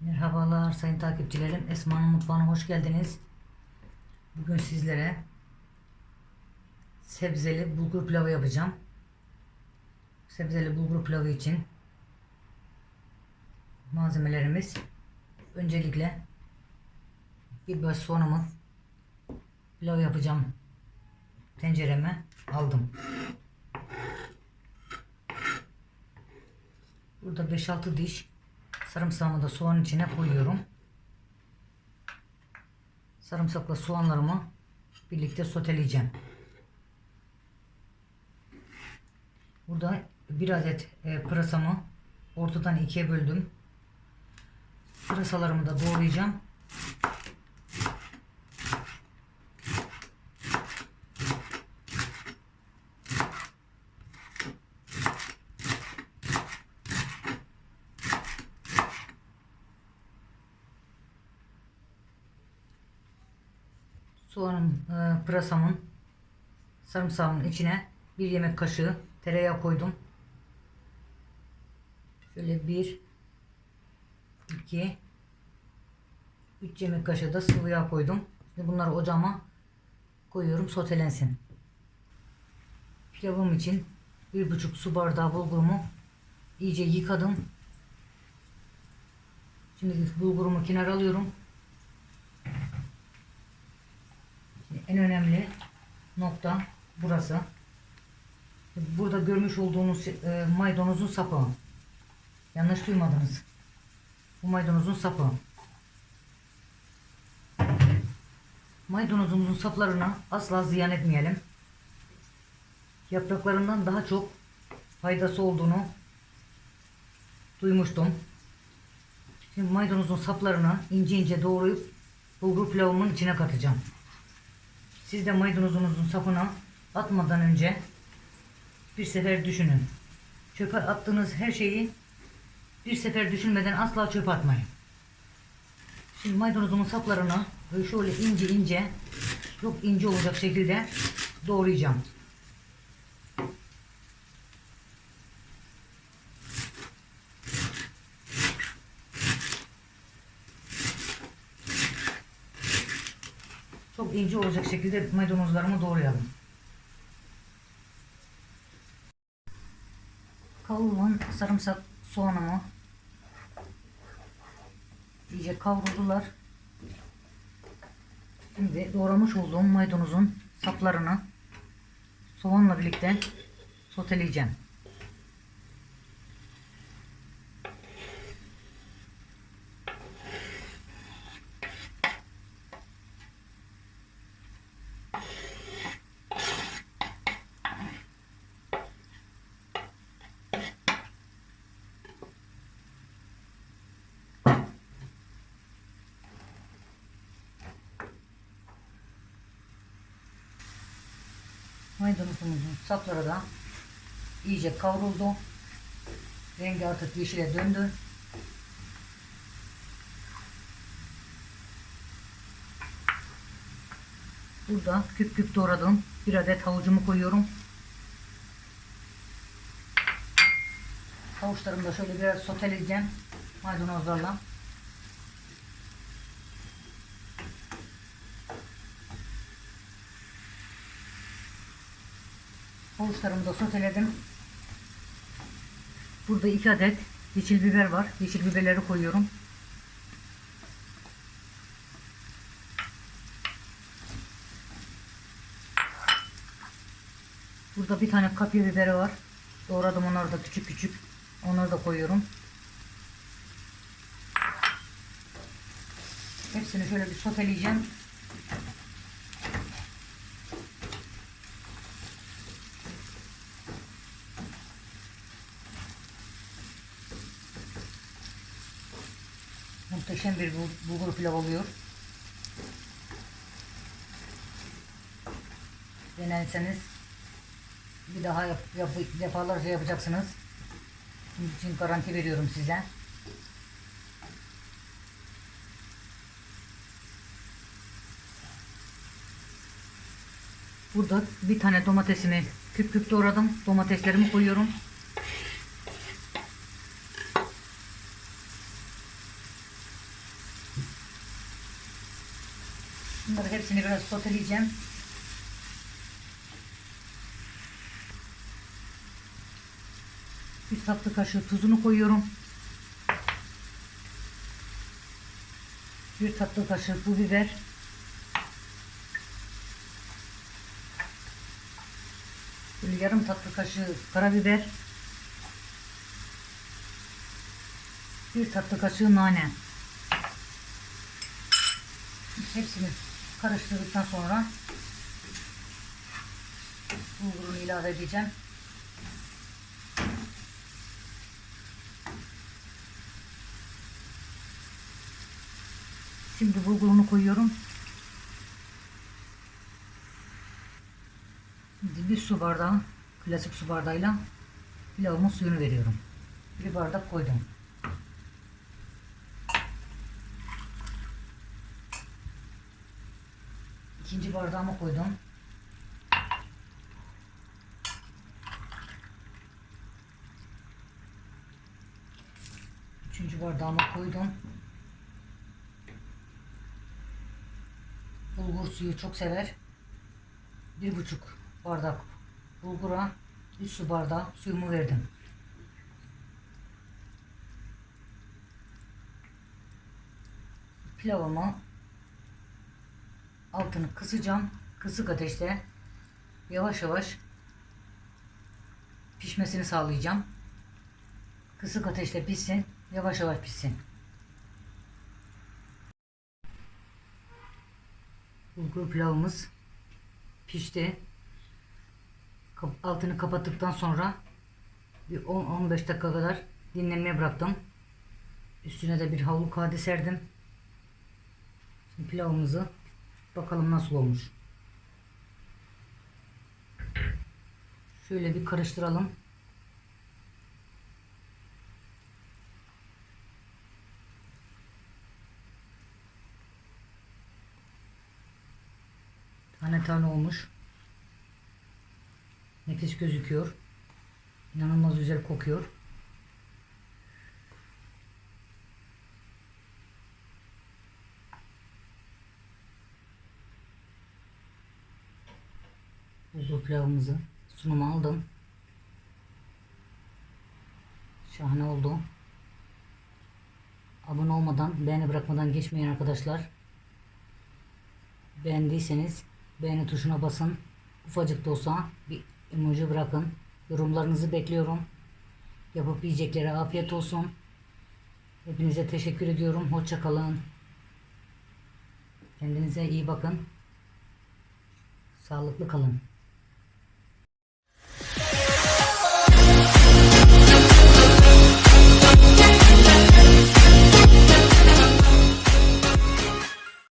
Merhabalar sayın takipçilerim. Esma'nın mutfağına hoş geldiniz. Bugün sizlere sebzeli bulgur pilavı yapacağım. Sebzeli bulgur pilavı için malzemelerimiz öncelikle bir baş soğanımı pilav yapacağım tencereme aldım. Burada 5-6 diş sarımsağımı da soğanın içine koyuyorum. Sarımsakla soğanlarımı birlikte soteleyeceğim. Burada bir adet e, pırasamı ortadan ikiye böldüm. Pırasalarımı da doğrayacağım. Soğanın, e, pırasamın, sarımsağımın içine bir yemek kaşığı tereyağı koydum. Şöyle bir, iki, üç yemek kaşığı da sıvı yağ koydum. Şimdi bunları ocağıma koyuyorum sotelensin. Pilavım için bir buçuk su bardağı bulgurumu iyice yıkadım. Şimdi bulgurumu kenara alıyorum. En önemli nokta burası. Burada görmüş olduğunuz e, maydanozun sapı. Yanlış duymadınız. Bu maydanozun sapı. Maydanozumuzun saplarını asla ziyan etmeyelim. Yapraklarından daha çok faydası olduğunu duymuştum. Şimdi maydanozun saplarını ince ince doğrayıp bulgur pilavımın içine katacağım. Siz de maydanozunuzun sapını atmadan önce bir sefer düşünün. Çöpe attığınız her şeyi bir sefer düşünmeden asla çöpe atmayın. Şimdi maydanozumun saplarını böyle şöyle ince ince çok ince olacak şekilde doğrayacağım. Çok ince olacak şekilde maydanozlarımı doğrayalım. Kavrulan sarımsak soğanımı iyice kavruldular. Şimdi doğramış olduğum maydanozun saplarını soğanla birlikte soteleyeceğim. Maydanozumuzun sapları da iyice kavruldu. Rengi artık yeşile döndü. Burada küp küp doğradığım bir adet havucumu koyuyorum. Havuçlarımı da şöyle biraz soteleyeceğim maydanozlarla. Havuçlarımı da soteledim. Burada iki adet yeşil biber var. Yeşil biberleri koyuyorum. Burada bir tane kapya biberi var. Doğradım onları da küçük küçük. Onları da koyuyorum. Hepsini şöyle bir soteleyeceğim. Muhteşem bir bul- bulgur pilav oluyor. Denerseniz bir daha yap, yap, defalarca yapacaksınız. Bunun için garanti veriyorum size. Burada bir tane domatesimi küp küp doğradım. Domateslerimi koyuyorum. Bunları hepsini biraz soteleyeceğim. Bir tatlı kaşığı tuzunu koyuyorum. Bir tatlı kaşığı pul biber. Böyle yarım tatlı kaşığı karabiber. Bir tatlı kaşığı nane. Hepsini karıştırdıktan sonra bulgurunu ilave edeceğim. Şimdi bulgurunu koyuyorum. Şimdi bir su bardağı, klasik su bardağıyla pilavımın suyunu veriyorum. Bir bardak koydum. İkinci bardağıma koydum. Üçüncü bardağıma koydum. Bulgur suyu çok sever. Bir buçuk bardak bulgura bir su bardağı suyumu verdim. Pilavıma altını kısacağım. Kısık ateşte yavaş yavaş pişmesini sağlayacağım. Kısık ateşte pişsin. Yavaş yavaş pişsin. Bulgur pilavımız pişti. Altını kapattıktan sonra bir 10-15 dakika kadar dinlenmeye bıraktım. Üstüne de bir havlu kağıdı serdim. Şimdi pilavımızı bakalım nasıl olmuş. Şöyle bir karıştıralım. Tane tane olmuş. Nefis gözüküyor. İnanılmaz güzel kokuyor. Bulgur pilavımızı sunuma aldım. Şahane oldu. Abone olmadan, beğeni bırakmadan geçmeyin arkadaşlar. Beğendiyseniz beğeni tuşuna basın. Ufacık da olsa bir emoji bırakın. Yorumlarınızı bekliyorum. Yapıp yiyeceklere afiyet olsun. Hepinize teşekkür ediyorum. Hoşça kalın. Kendinize iyi bakın. Sağlıklı kalın.